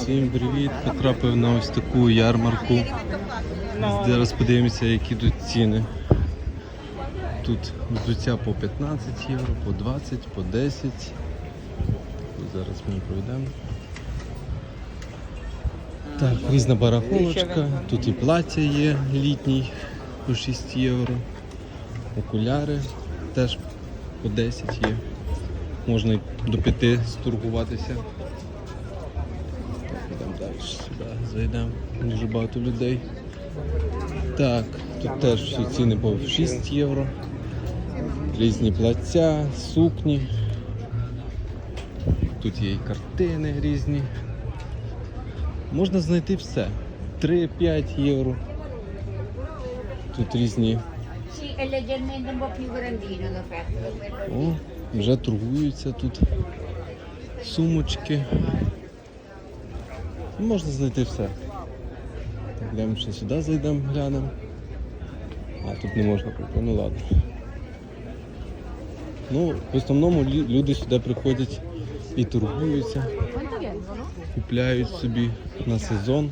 Всім привіт! Потрапив на ось таку ярмарку. Зараз подивимося, які тут ціни. Тут взуття по 15 євро, по 20, по 10. Зараз ми пройдемо. Так, різна барахолочка. Тут і плаття є літній по 6 євро. Окуляри теж по 10 є. Можна до 5 сторгуватися. Сюди, зайдемо. Дуже багато людей. Так, тут теж всі ціни по 6 євро. Різні плаття, сукні. Тут є і картини різні. Можна знайти все. 3-5 євро. Тут різні. О, вже торгуються тут. Сумочки. Можна знайти все. Так, йдемо ще сюди зайдемо, глянемо. А, тут не можна пройти, ну ладно. Ну, в основному люди сюди приходять і торгуються, купляють собі на сезон.